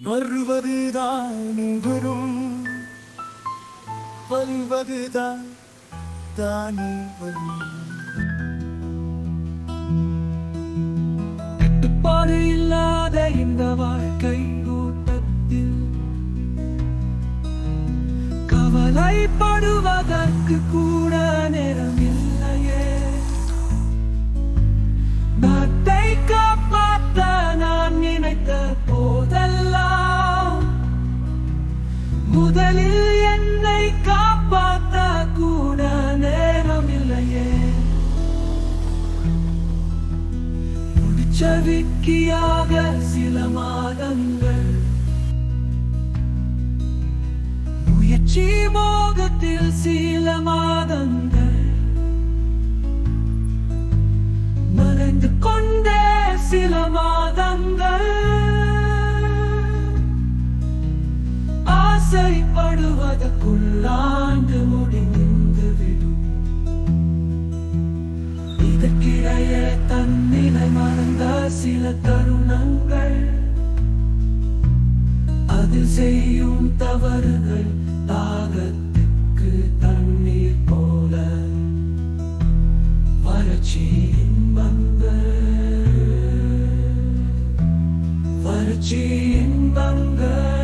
வருவதுதான் வரும் வருவதுதான் தானே வரும். கட்டுப்பாடு இல்லாத இந்த வாழ்க்கை கூட்டத்தில் கவலைப்படுவதற்கு கூட நேரம் செவிக்கியாக சில மாதங்கள். முயற்சி மோகத்தில் சில மாதங்கள். மறைந்து கொண்டே சில மாதங்கள். ஆசைப்படுவதற்குள்ளாண்டு முடிந்து இதற்கிடையே தன்னிலை மறந்த சில தருணங்கள். அதில் செய்யும் தவறுகள் தாகத்துக்கு தண்ணீர் போல. வறட்சி இன்பங்கள். வறட்சி இன்பங்கள்.